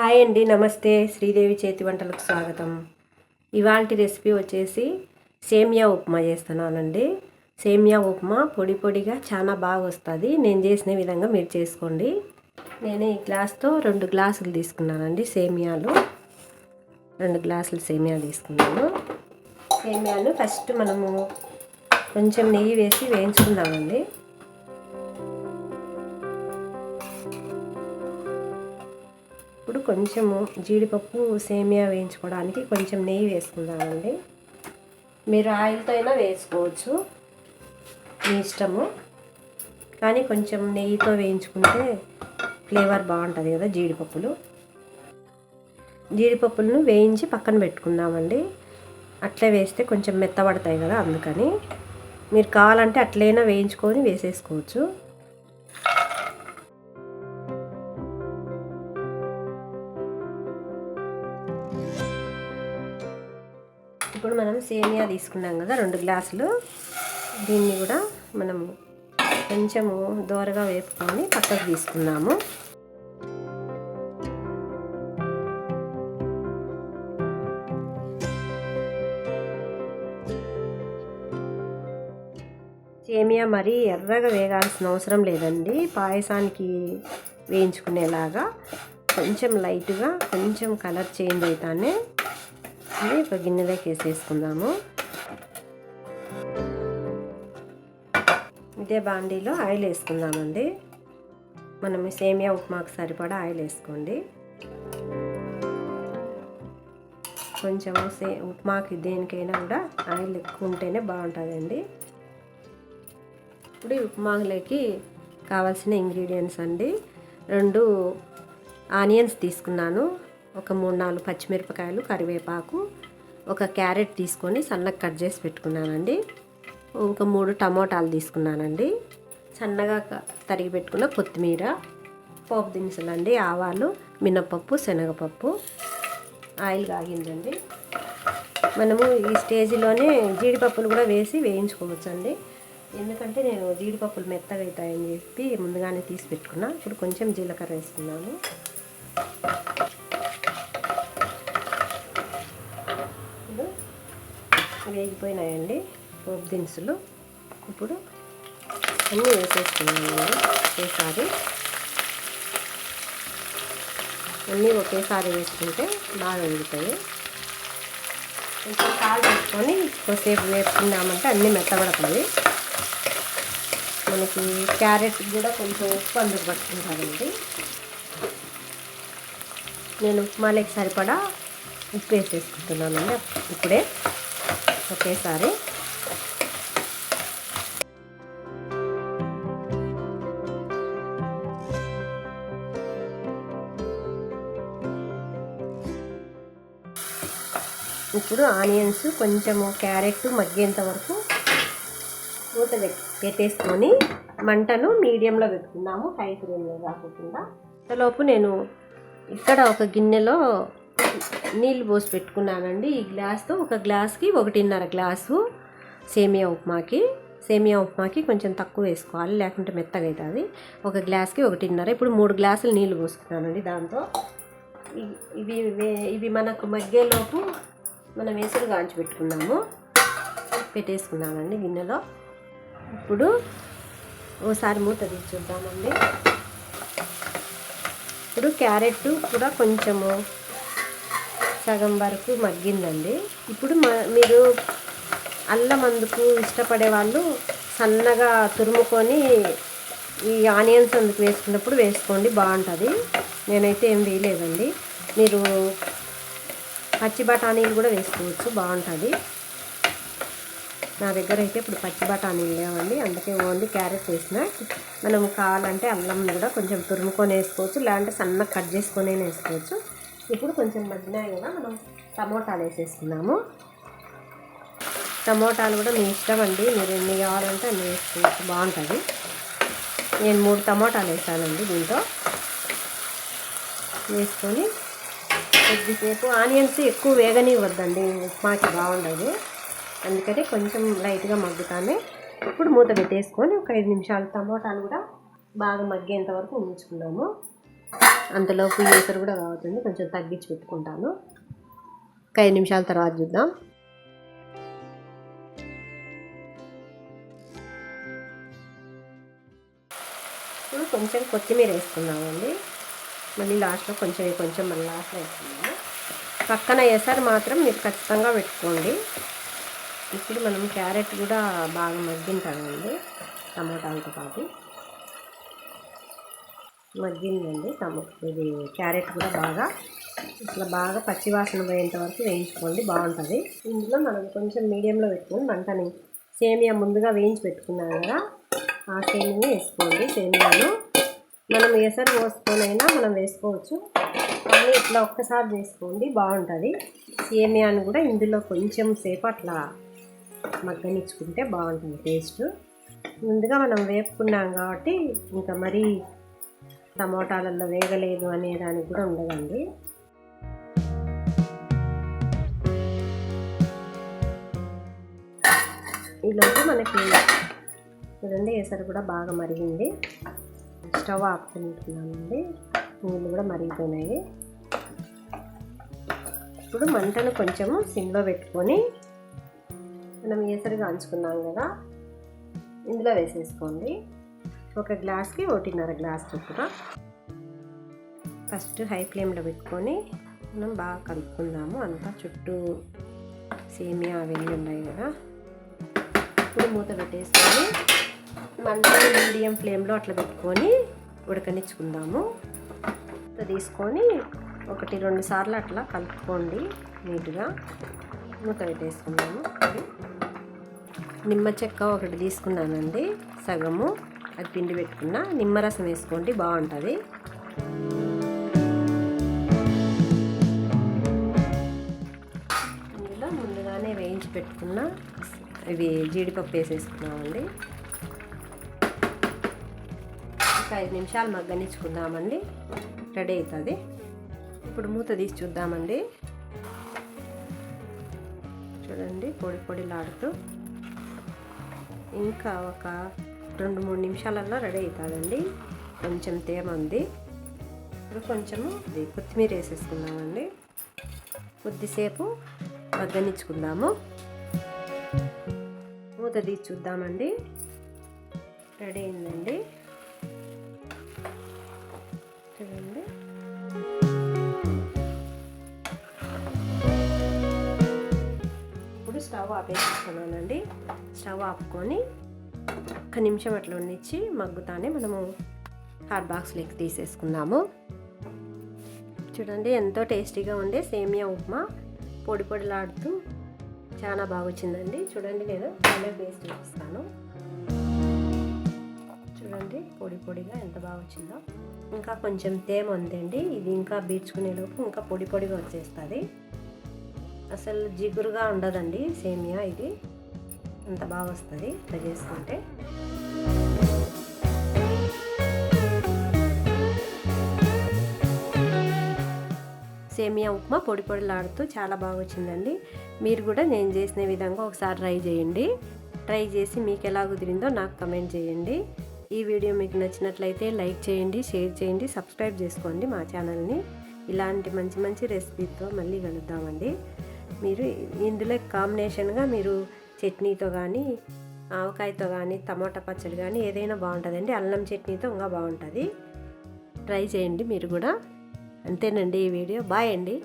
Hi అండి నమస్తే. శ్రీదేవి చేతి వంటలకు స్వాగతం. ఇవాళ రెసిపీ వచ్చేసి సేమియా ఉప్మా చేస్తున్నానండి సేమియా ఉప్మా పొడి పొడిగా చాలా బాగా వస్తుంది. నేను చేసిన విధంగా మీరు చేసుకోండి. నేను ఈ గ్లాస్తో రెండు గ్లాసులు తీసుకున్నానండి సేమియాలు. రెండు గ్లాసులు సేమియా తీసుకున్నాను. సేమియాలు ఫస్ట్ మనము కొంచెం నెయ్యి వేసి వేయించుకుందామండి. ఇప్పుడు కొంచెము జీడిపప్పు సేమియా వేయించుకోవడానికి కొంచెం నెయ్యి వేసుకుందామండి. మీరు ఆయిల్తో అయినా వేసుకోవచ్చు మీ ఇష్టము. కానీ కొంచెం నెయ్యితో వేయించుకుంటే ఫ్లేవర్ బాగుంటుంది కదా జీడిపప్పులు. జీడిపప్పులను వేయించి పక్కన పెట్టుకుందామండి. అట్లే వేస్తే కొంచెం మెత్తబడతాయి కదా అందుకని. మీరు కావాలంటే అట్లైనా వేయించుకొని వేసేసుకోవచ్చు. ఇప్పుడు మనం సేమియా తీసుకున్నాం కదా రెండు గ్లాసులు. దీన్ని కూడా మనము కొంచెము దోరగా వేపుకొని పక్కకు తీసుకున్నాము. సేమియా మరీ ఎర్రగా వేగాల్సిన అవసరం లేదండి. పాయసానికి వేయించుకునేలాగా కొంచెం లైట్గా కొంచెం కలర్ చేంజ్ అవుతానే ఇది ఒక గిన్నెలోకి వేసేసుకుందాము. ఇదే బాండీలో ఆయిల్ వేసుకుందామండి. మనం సేమియా ఉప్మాకు సరిపడా ఆయిల్ వేసుకోండి. కొంచెం సే ఉప్మాకి దేనికైనా కూడా ఆయిల్ ఎక్కువ ఉంటేనే బాగుంటుందండి. ఇప్పుడు ఈ ఉప్మాలోకి కావాల్సిన ఇంగ్రీడియంట్స్ అండి. రెండు ఆనియన్స్ తీసుకున్నాను. ఒక మూడు నాలుగు పచ్చిమిరపకాయలు కరివేపాకు ఒక క్యారెట్ తీసుకొని సన్నగా కట్ చేసి పెట్టుకున్నానండి. ఒక మూడు టమోటాలు తీసుకున్నానండి. సన్నగా తరిగి పెట్టుకున్న కొత్తిమీర పోపు దినుసులు అండి ఆవాలు మినపప్పు శనగపప్పు ఆయిల్ కాగిందండి. మనము ఈ స్టేజ్లోనే జీడిపప్పులు కూడా వేసి వేయించుకోవచ్చండి. ఎందుకంటే నేను జీడిపప్పులు మెత్తగా అవుతాయని చెప్పి ముందుగానే తీసి పెట్టుకున్నా. ఇప్పుడు కొంచెం జీలకర్ర వేసుకున్నాను. వేగిపోయినాయండి పోపు దినుసులు. ఇప్పుడు అన్నీ వేసేసుకున్నాను ఒకేసారి. అన్నీ ఒకేసారి వేసుకుంటే బాగా వేగుతాయి కొంచెం కాలు వేసుకొని కొద్దిసేపు వేసుకున్నామంటే అన్నీ మెత్తబడతాయి. మనకి క్యారెట్ కూడా కొంచెం ఉప్పు అందుకు పట్టుకుంటానండి నేను ఉప్మాలకి సరిపడా ఉప్పు వేసేసుకుంటున్నానండి ఇప్పుడే. ఒకేసారి. ఇప్పుడు ఆనియన్స్ కొంచెము క్యారెట్ మగ్గేంత వరకు మూత పెట్టేసుకొని మంటను మీడియంలో పెట్టుకుందాము. హై ఫ్లేమ్లో కాకుండా అంతలోపు నేను ఇక్కడ ఒక గిన్నెలో నీళ్ళు పోసి పెట్టుకున్నానండి. ఈ గ్లాస్తో ఒక గ్లాస్కి ఒకటిన్నర గ్లాసు సేమియా ఉప్మాకి. సేమియా ఉప్మాకి కొంచెం తక్కువ వేసుకోవాలి లేకుంటే మెత్తగా అవుతుంది ఒక గ్లాస్కి ఒకటిన్నర. ఇప్పుడు మూడు గ్లాసులు నీళ్ళు పోసుకున్నానండి దాంతో. ఇవి ఇవి మనకు మగ్గేలోపు మనం వేసులు కాంచి పెట్టుకున్నాము. పెట్టేసుకున్నామండి గిన్నెలో. ఇప్పుడు ఓసారి మూత తీసి చూద్దామండి. ఇప్పుడు క్యారెట్ కూడా కొంచెము సగం వరకు మగ్గిందండి. ఇప్పుడు మీరు అల్లం అందుకు ఇష్టపడే వాళ్ళు సన్నగా తురుముకొని ఈ ఆనియన్స్ అందుకు వేసుకున్నప్పుడు వేసుకోండి బాగుంటుంది. నేనైతే ఏం వేయలేదండి. మీరు పచ్చి బఠానీలు కూడా వేసుకోవచ్చు బాగుంటుంది. నా దగ్గర అయితే ఇప్పుడు పచ్చి బఠానీలు లేవండి. అందుకే ఓన్లీ క్యారెట్ వేసిన మనం కావాలంటే అల్లం కూడా కొంచెం తురుముకొని వేసుకోవచ్చు లేదంటే సన్నగా కట్ చేసుకొని వేసుకోవచ్చు. ఇప్పుడు కొంచెం మగ్గినాయి కదా మనం టమోటాలు వేసేసుకున్నాము టమోటాలు కూడా మీ ఇష్టం అండి. మీరు ఎన్ని కావాలంటే అన్ని వేసుకోవచ్చు బాగుంటుంది. నేను మూడు టమోటాలు వేసానండి దీంతో. వేసుకొని కొద్దిసేపు ఆనియన్స్ ఎక్కువ వేగనివ్వద్దండి ఉప్మాకి బాగుండదు. అందుకని కొంచెం లైట్గా మగ్గుతానే. ఇప్పుడు మూత పెట్టేసుకొని ఒక ఐదు నిమిషాలు టమోటాలు కూడా బాగా మగ్గేంత వరకు ఉంచుకున్నాము అంతలోపు ఈసరు కూడా కావుతుంది కొంచెం తగ్గించి పెట్టుకుంటాను. ఒక ఐదు నిమిషాల తర్వాత చూద్దాం. ఇప్పుడు కొంచెం కొత్తిమీర వేసుకున్నామండి మళ్ళీ లాస్ట్లో కొంచెం కొంచెం మళ్ళీ లాస్ట్లో వేసుకున్నాము పక్కన ఎసరు మాత్రం మీరు ఖచ్చితంగా పెట్టుకోండి. ఇప్పుడు మనం క్యారెట్ కూడా బాగా మగ్గింటామండి టమాటాలతో పాటు. మగ్గిందండి. టమో ఇది క్యారెట్ కూడా బాగా ఇట్లా బాగా పచ్చివాసన పోయేంత వరకు వేయించుకోండి బాగుంటుంది. ఇందులో మనం కొంచెం మీడియంలో పెట్టుకొని మంటని సేమియా ముందుగా వేయించి పెట్టుకున్నాం కదా ఆ సేమియా వేసుకోండి. సేమియాను మనం ఎసరు పోసుకొనైనా మనం వేసుకోవచ్చు. కానీ ఇట్లా ఒక్కసారి వేసుకోండి బాగుంటుంది. సేమియాను కూడా ఇందులో కొంచెం సేపు అట్లా మగ్గనిచ్చుకుంటే బాగుంటుంది టేస్ట్. ముందుగా మనం వేపుకున్నాం కాబట్టి ఇంకా మరీ టమోటాలలో వేగలేదు అనే దానికి కూడా ఉండదండి. ఈలోపు మనకి చూడండి ఎసరు కూడా బాగా మరిగింది. స్టవ్ ఆపుకుంటున్నామండి నీళ్ళు కూడా మరిగిపోయినాయి. ఇప్పుడు మంటను కొంచెము సిమ్లో పెట్టుకొని మనం ఏసరిగా అంచుకున్నాం కదా ఇందులో వేసేసుకోండి. ఒక గ్లాస్కి ఒకటిన్నర గ్లాస్ చొప్పున ఫస్ట్ హై ఫ్లేమ్లో పెట్టుకొని మనం బాగా కలుపుకుందాము. అంతా చుట్టూ సేమియా అవన్నీ ఉన్నాయి కదా. ఇప్పుడు మూత పెట్టేసుకొని మంట మీడియం ఫ్లేమ్లో అట్లా పెట్టుకొని ఉడకనిచ్చుకుందాము. తీసుకొని ఒకటి రెండు సార్లు అట్లా కలుపుకోండి నీట్గా. మూత పెట్టేసుకున్నాము నిమ్మ చెక్క ఒకటి తీసుకున్నానండి సగము. అది పిండి పెట్టుకున్న నిమ్మరసం వేసుకోండి బాగుంటుంది. ఇందులో ముందుగానే వేయించి పెట్టుకున్న ఇవి జీడిపప్పు వేసేసుకున్నామండి. ఒక ఐదు నిమిషాలు మగ్గనిచ్చుకుందామండి. రెడీ అవుతుంది. ఇప్పుడు మూత తీసి చూద్దామండి. చూడండి పొడి పొడిలాడుతూ. ఇంకా ఒక రెండు మూడు నిమిషాలల్లో రెడీ అవుతుందండి. కొంచెం తేమ ఉంది. ఇప్పుడు కొంచెము ఇది కొత్తిమీర వేసేసుకుందామండి. కొద్దిసేపు మగ్గనిచ్చుకుందాము. మూత తీసి చూద్దామండి. రెడీ అయిందండి. చూడండి. ఇప్పుడు స్టవ్ ఆపేసుకున్నానండి. స్టవ్ ఆపుకొని ఒక్క నిమిషం అట్లా ఉండిచ్చి మగ్గుతానే మనము హాట్ బాక్స్లోకి తీసేసుకుందాము. చూడండి ఎంతో టేస్టీగా ఉండే సేమియా ఉప్మా. పొడి పొడిలాడుతూ చాలా బాగా వచ్చిందండి చూడండి నేను చాలా టేస్ట్ చూపిస్తాను చూడండి పొడి పొడిగా ఎంత బాగా వచ్చిందో ఇంకా కొంచెం తేమ ఉందండి. ఇది ఇంకా బీడ్చుకునేలోపు ఇంకా పొడి పొడిగా వచ్చేస్తుంది. అసలు జిగురుగా ఉండదండి సేమియా ఇది. అంత బాగా వస్తుంది. ఇట్లా చేసుకుంటే. సేమియా ఉప్మా పొడి పొడిలాడుతూ చాలా బాగా వచ్చిందండి మీరు కూడా నేను చేసిన విధంగా ఒకసారి ట్రై చేయండి. ట్రై చేసి మీకు ఎలా కుదిరిందో నాకు కమెంట్ చేయండి. ఈ వీడియో మీకు నచ్చినట్లయితే లైక్ చేయండి షేర్ చేయండి సబ్స్క్రైబ్ చేసుకోండి మా ఛానల్ని. ఇలాంటి మంచి మంచి రెసిపీతో మళ్ళీ కలుద్దామండి. మీరు ఇందులో కాంబినేషన్గా మీరు చట్నీతో కానీ ఆవకాయతో కానీ టమాటా పచ్చడి కానీ ఏదైనా బాగుంటుందండి. అల్లం చట్నీతో ఇంకా బాగుంటుంది. ట్రై చేయండి మీరు కూడా. అంతేనండి ఈ వీడియో. బాయ్ అండి.